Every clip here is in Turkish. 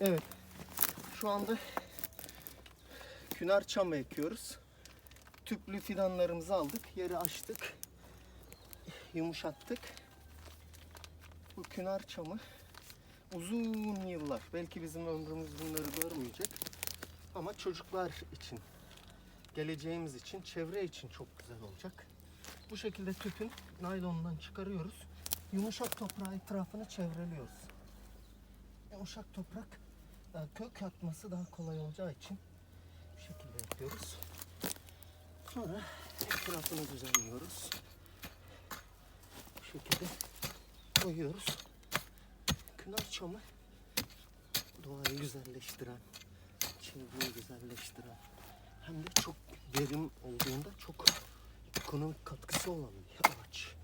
Evet. Şu anda künar çam ekiyoruz. Tüplü fidanlarımızı aldık. Yeri açtık. Yumuşattık. Bu künar çamı uzun yıllar, belki bizim ömrümüz bunları görmeyecek. Ama çocuklar için, geleceğimiz için, çevre için çok güzel olacak. Bu şekilde tüpün naylonundan çıkarıyoruz. Yumuşak toprağı etrafını çevreliyoruz. Yumuşak toprak kök atması daha kolay olacağı için bu şekilde yapıyoruz. Sonra etrafını düzenliyoruz. Bu şekilde koyuyoruz. Kınar çamı doğayı güzelleştiren, çevreyi güzelleştiren hem de çok verim olduğunda çok ekonomik katkısı olan bir ağaç.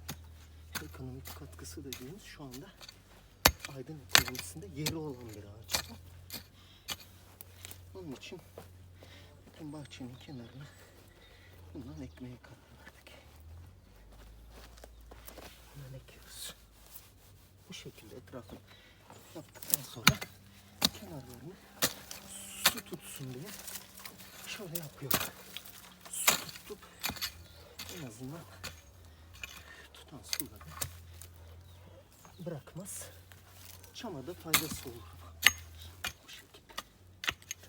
Ekonomik katkısı dediğimiz şu anda Aydın ekonomisinde yeri olan bir ağaç. Onun için bütün bahçenin kenarına bundan ekmeğe karar verdik. Bundan ekiyoruz. Bu şekilde etrafını yaptıktan sonra kenarlarını su tutsun diye şöyle yapıyorum. Su tutup en azından tutan suları bırakmaz. Çama da faydası olur.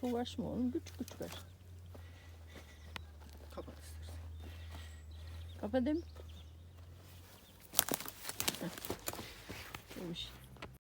Çok açma oğlum. Güç güç ver. Kapat istersen. Kapatayım. Heh. Demiş.